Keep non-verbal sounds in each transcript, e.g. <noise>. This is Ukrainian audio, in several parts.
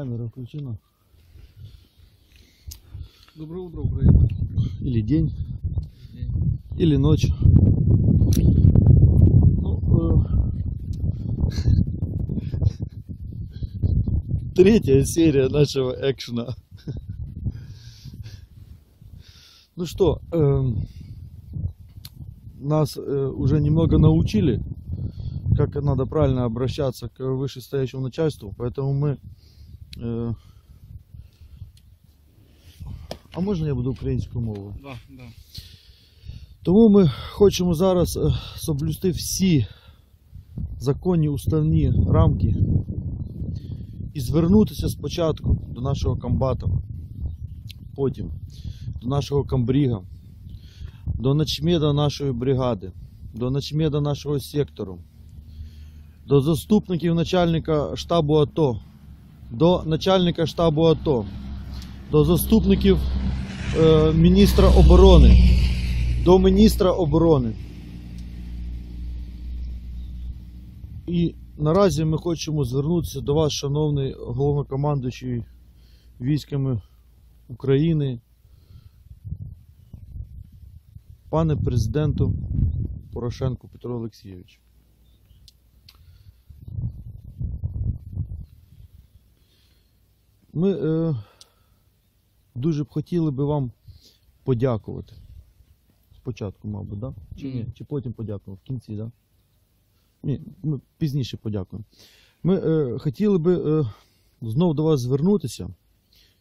камера включена. Доброе утро, Украина. Или день, или ночь. Ну, э, <laughs> Третья серия нашего экшена. <laughs> Ну что, эм, нас э, уже немного научили, как надо правильно обращаться к вышестоящему начальству, поэтому мы... э, А можна я буду українською мовою? Да, да. Тому ми хочемо зараз е, соблюсти всі законні уставні рамки і звернутися спочатку до нашого комбата, потім до нашого комбріга, до начмеда нашої бригади, до начмеда нашого сектору, до заступників начальника штабу АТО, до начальника штабу АТО, до заступників е, міністра оборони до міністра оборони. І наразі ми хочемо звернутися до вас, шановний головнокомандуючий військами України, пане президенту Порошенку Петро Олексійович. Ми е, дуже б хотіли би вам подякувати. Спочатку, мабуть, да? Чи ні? Чи потім подякуємо? В кінці, да? Ні, ми пізніше подякуємо. Ми е, хотіли би е, знов до вас звернутися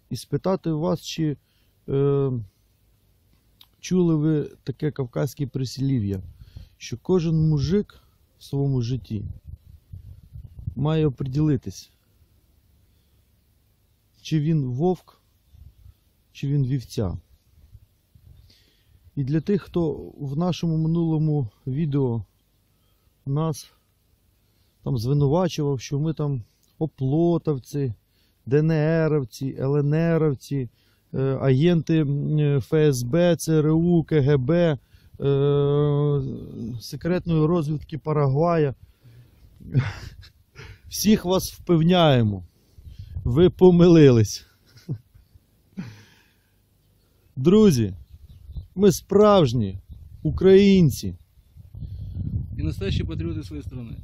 і спитати вас, чи е, чули ви таке кавказьке прислів'я, що кожен мужик в своєму житті має оприділитись, чи він вовк, чи він вівця. І для тих, хто в нашому минулому відео нас там звинувачував, що ми там оплотовці, ДНРовці, ЛНРовці, е, агенти ФСБ, ЦРУ, КГБ, е, секретної розвідки Парагвая. <laughs> Всіх вас впевняємо Ви помилились. Друзі, ми справжні українці, И настоящие патриоты своей страны.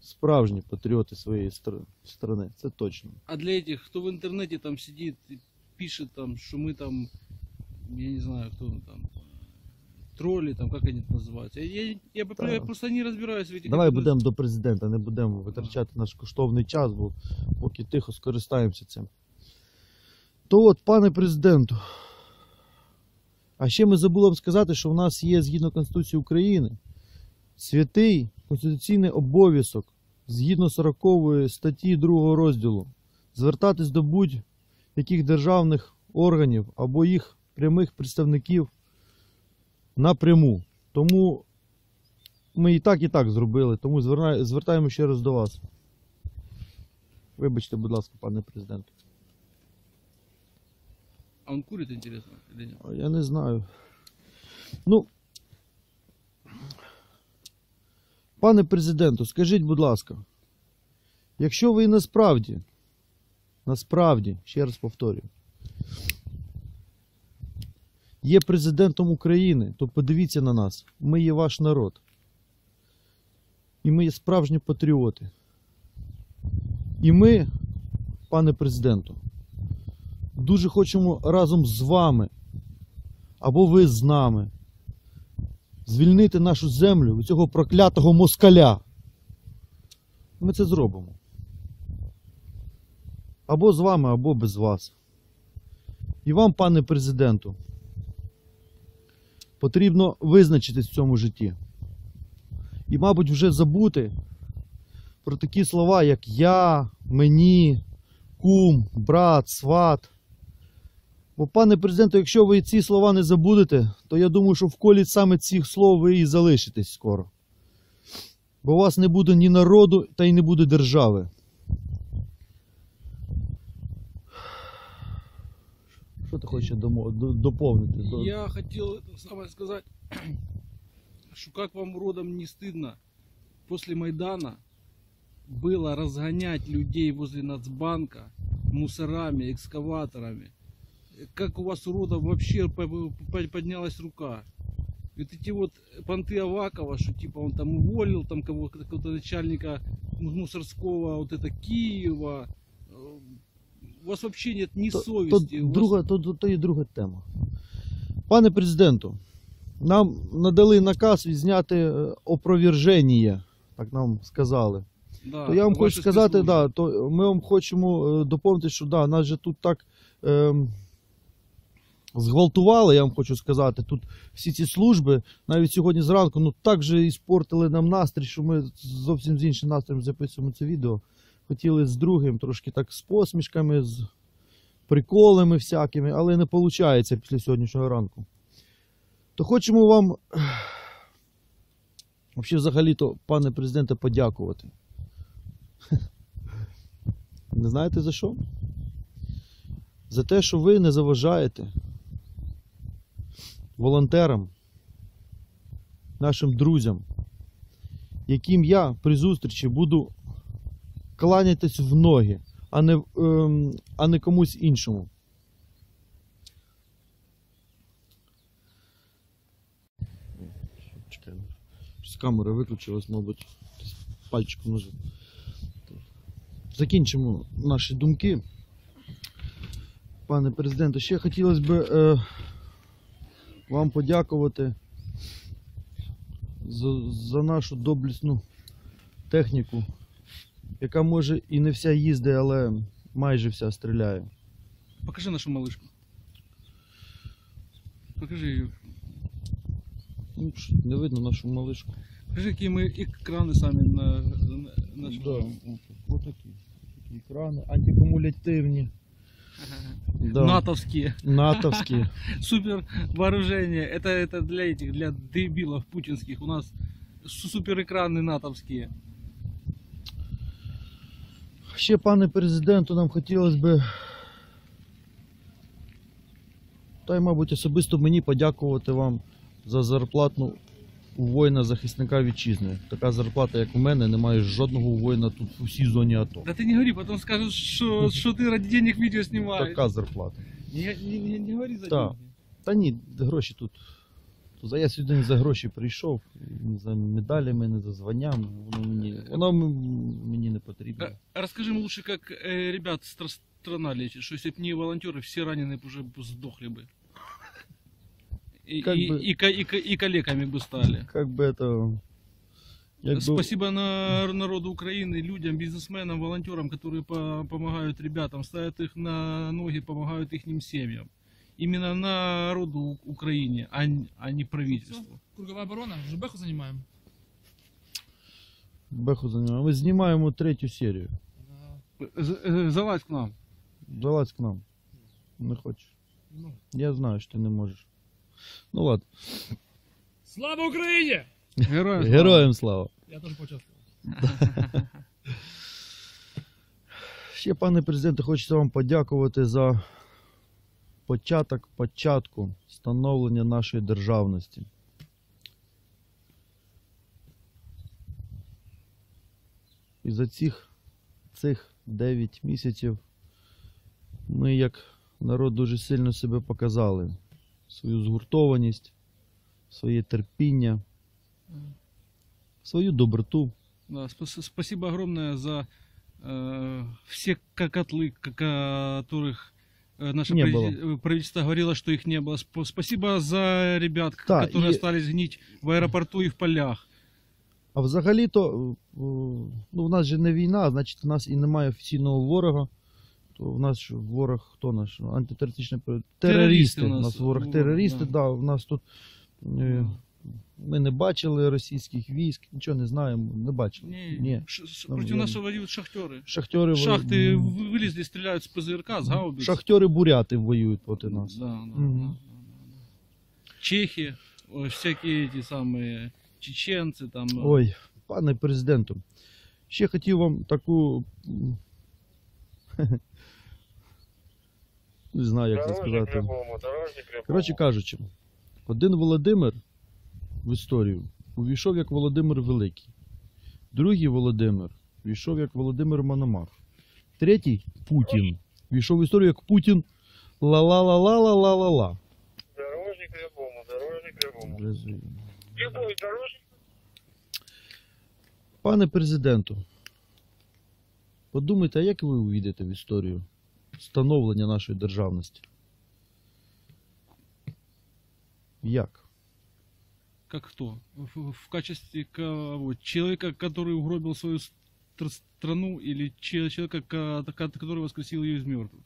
справжні патріоти своєї стр- страни. Це точно. А для этих, кто в интернете там сидит и пишет там, что мы там, я не знаю, кто там, тролли там, как они называются. Я, я, я, я просто не разбираюсь в этих... Давай будемо до президента, не будемо витрачати наш коштовний час, бо поки тихо скористаємося цим. То от, пане президенту, а ще ми забули вам сказати, що в нас є згідно Конституції України святий конституційний обов'язок згідно 40 статті 2 розділу звертатись до будь-яких державних органів або їх прямих представників напряму. Тому ми і так, і так зробили, тому звертаємо ще раз до вас. Вибачте, будь ласка, пане президент. А он курит, интересно, или нет? Я не знаю. Ну. Пане президенту, скажіть, будь ласка, якщо ви насправді, насправді, ще раз повторюю, є президентом України, то подивіться на нас. Ми є ваш народ. І ми є справжні патріоти. І ми, пане президенту, дуже хочемо разом з вами, або ви з нами, звільнити нашу землю від цього проклятого москаля. Ми це зробимо. Або з вами, або без вас. І вам, пане президенту, потрібно визначитись в цьому житті. І, мабуть, вже забути про такі слова, як я, мені, кум, брат, сват. Бо, пане президенте, якщо ви ці слова не забудете, то я думаю, що в колі саме цих слов ви і залишитесь скоро. Бо у вас не буде ні народу, та й не буде держави. Що ти хочеш домо- до- доповнити? До- Я хотел самое сказать, <clears throat> что как вам родом не стыдно после Майдана было разгонять людей возле Нацбанка мусорами, экскаваторами. Как у вас уродов вообще по- по- поднялась рука? Вот эти вот понты Авакова, что типа он там уволил там кого- какого-то начальника му- мусорского, вот это Киева. У вас вообще нет ни То, то, вас- друга, то, то, то є друга тема. Пане президенту, нам надали наказ відзняти е, опроверження, так нам сказали. Да, то я вам хочу сказати, спецслужби. да, то ми вам хочемо е, доповнити, що да, нас же тут так ем, зґвалтували, я вам хочу сказати. Тут всі ці служби, навіть сьогодні зранку, ну так же іспортили нам настрій, що ми зовсім з іншим настроєм записуємо це відео. Хотіли з другим, трошки так з посмішками, з приколами всякими, але не виходить після сьогоднішнього ранку. То хочемо вам, <sighs> взагалі, взагалі-то, пане президенте, подякувати. <laughs> Не знаєте за що? За те, що ви не заважаєте волонтерам, нашим друзям, яким я при зустрічі буду кланятись в ноги, а не, ем, а не комусь іншому. Чекай, щось камера виключилась, мабуть, пальчиком нажав. Закінчимо наші думки. Пане президенте, ще хотілося б е, вам подякувати за, за нашу доблісну техніку, яка може і не вся їздить, але майже вся стріляє. Покажи нашу малышку. Покажи ее. Ну, що, не видно нашу малишку. Покажи, какие мы экраны сами на, на, нашли. Ось такі. Такі екрани антикумулятивні. Да. натовские, Натовські. <laughs> супер вооружение. Это, это для этих, для дебилов путинских. У нас су- супер экраны натовские. Ще, пане президенту, нам хотілося б. Та й, мабуть, особисто мені подякувати вам за зарплатну у воїна-захисника вітчизни. Така зарплата, як у мене, немає жодного воїна тут у всій зоні АТО. Да ты не говори, потом скажут, что, что ты ради денег видео снимаешь. Така зарплата. Не, не, не, говори за деньги. Та ні, гроші тут. Тут Я сюди не за гроші прийшов, не за медалями, не за званням. Воно мені, воно м- мені не потрібно. А- а Расскажи мне лучше, как э, ребят стра- страна лечит, что если бы не волонтеры, все раненые б уже бы сдохли бы. И, Как и, бы- и, ко- и, ко- и калеками бы стали. Как би это. Якби... Спасибо на, народу Украины, людям, бизнесменам, волонтерам, которые по- помогают ребятам, ставят их на ноги, помогают их семьям. Именно народу Украине, а, н- а не правительству. Круговая оборона, уже Бэху занимаем. Беху знімаємо. Ми знімаємо третю серію. Да. Э, Залазь к нам. Залазь к нам. Не хочеш. Ну. Я знаю, що ти не можеш. Ну ладно. Слава Украине! Героям. слава. Героям слава. Я тоже поучаствовал. Ще, пане президенте, хочеться вам подякувати за початок початку становлення нашої державності. І за цих, цих 9 місяців ми як народ дуже сильно себе показали. Свою згуртованість, своє терпіння, свою доброту. Да, спас- спасибо огромное за э, все ко- котлы, ко- которых э, наше Не правитель- э, правительство говорило, что их не было. Сп- Спасибо за ребят, к- Да, которые и- остались гнить в аэропорту и в полях. А взагалі-то, е, ну, в нас же не війна, значить, у нас і немає офіційного ворога. То в нас ж ворог хто наш? Ну, Антитерористичні пер- терористи. у У нас нас ворог ворог, терористи, да. да. у нас тут е, ми не бачили російських військ, нічого не знаємо, не бачили. Не, Ні. ш- ш- Ну, против я- нас воюют шахтеры. Шахтери, во- Шахты м, вы- вылезли, стреляют с ПЗРК, с гаубиц. шахтери буряти воюють проти нас. Да, да, Мгм. да, да, да. Чехи, э, всякие эти самые чеченцы там. э, Ой, пане президенту, ще хотів вам таку. м, <laughs> Не знаю, як це Дорожник сказати. любому, дорожник любому. Коротше кажучи, один Володимир в історію увійшов як Володимир Великий. Другий Володимир увійшов як Володимир Мономах. Третій Путін Війшов в історію як Путін. Ла-ла-ла-ла-ла-ла-ла-ла. Дорожник любому, дорожник любому. Любой дорожник. Пане президенту, подумайте, а як ви увійдете в історію становлення нашої державності? Як? Как кто? В, в качестве кого? Человека, который угробил свою стр- страну, или че- человека, ка- ка- который воскресил ее из мертвых?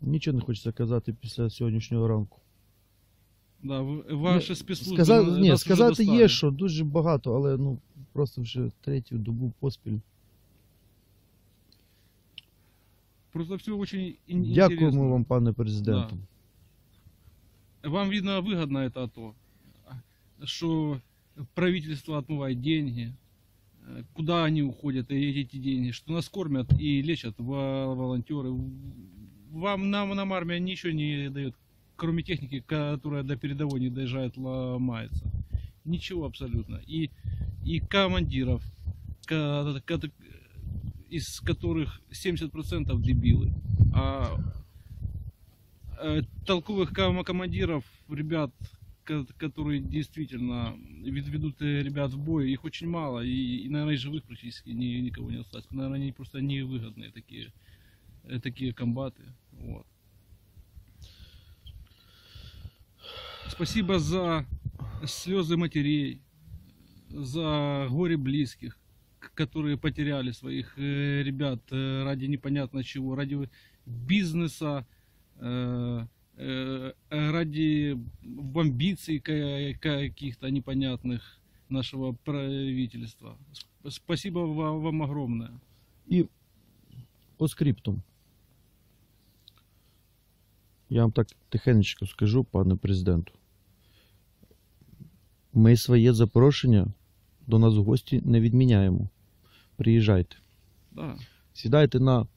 Нічого не хочеться казати після сьогоднішнього ранку. Да, в- ваши спецслужбы. Сказати, на- ні, нас уже сказати є, достали. що дуже багато, але ну просто вже третю добу поспіль. Просто все очень ин- Дякуємо интересно. вам, пане президенту. Вам, видно, выгодно это а то, что правительство отмывает деньги, э, куда они уходят, эти деньги, что нас кормят и лечат во- волонтеры. Вам, нам, нам армия ничего не дает, кроме техники, которая до передовой не доезжает, ломается. Ничего абсолютно. И, и командиров, из которых 70% дебилы. А толковых ком- командиров, ребят, ко- которые действительно вед- ведут э, ребят в бой, их очень мало, и, и, наверное, живых практически ни- никого не осталось. Наверное, они просто невыгодные такие, э, такие комбаты. Вот. Спасибо за слезы матерей, за горе близких, которые потеряли своих э, ребят э, ради непонятно чего, ради бизнеса, э, э, ради амбиций ка- каких-то непонятных нашего правительства. Спасибо вам огромное. І по скриптум. Я вам так тихенечко скажу, пане президенту. Ми своє запрошення до нас в гості не відміняємо. Приїжджайте. Да. Сідайте на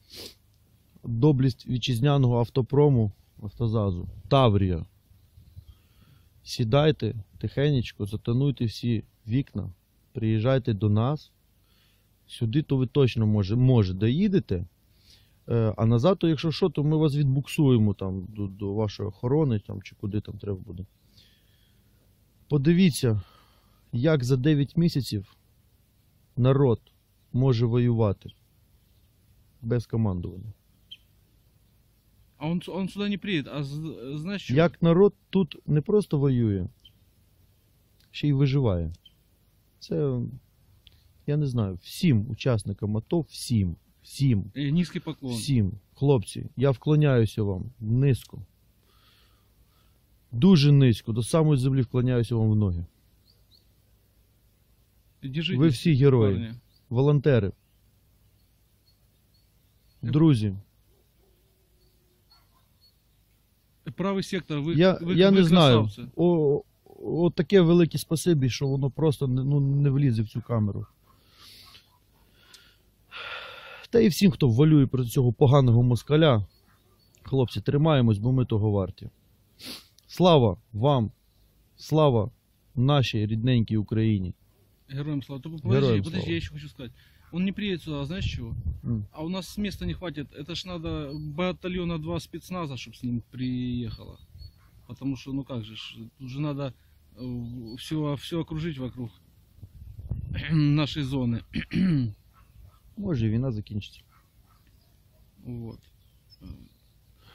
доблість вітчизняного автопрому автозазу. Таврія. Сідайте тихенечко, затонуйте всі вікна, приїжджайте до нас. Сюди то ви точно може, може доїдете. Е, А назад, то якщо що, то ми вас відбуксуємо там до, до вашої охорони там, чи куди там треба буде. Подивіться, як за 9 місяців народ може воювати без командування. А он, он сюда не приедет. А з- знаешь? Як народ тут не просто воює, ще й виживає. Це, я не знаю, всім учасникам АТО, всім, всім, Э, Низкий поклон. всім, хлопці, я вклоняюся вам низько. Дуже низько, до самої землі вклоняюся вам в ноги. Держитесь, Ви всі герої, парни. волонтери, друзі. Правый сектор, вы, я, вы, я вы не знаю. красавцы. О, о, таке велике спасибі, що воно просто не- ну, не влізе в цю камеру. Та і всім, хто валює проти цього поганого москаля. Хлопці, тримаємось, бо ми того варті. Слава вам! Слава нашій рідненькій Україні! Героям слава. Только подожди, Героям подожди, слава. я еще хочу сказать. Он не приедет сюда, знаешь чего? М. А у нас места не хватит. Это ж надо батальона два спецназа, чтобы с ним приехало. Потому что, ну как же, ж, тут же надо все, все окружить вокруг <clears throat> нашей зоны. <clears throat> Може, і війна закінчиться. Вот.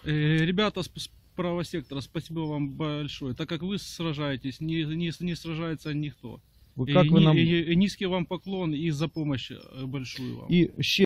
Э, Ребята с с правого сектора, спасибо вам большое. Так как вы сражаетесь, не, не, не сражается никто. Бо И вы нам... и- и низкий вам поклон и за помощь э, большую вам. И ще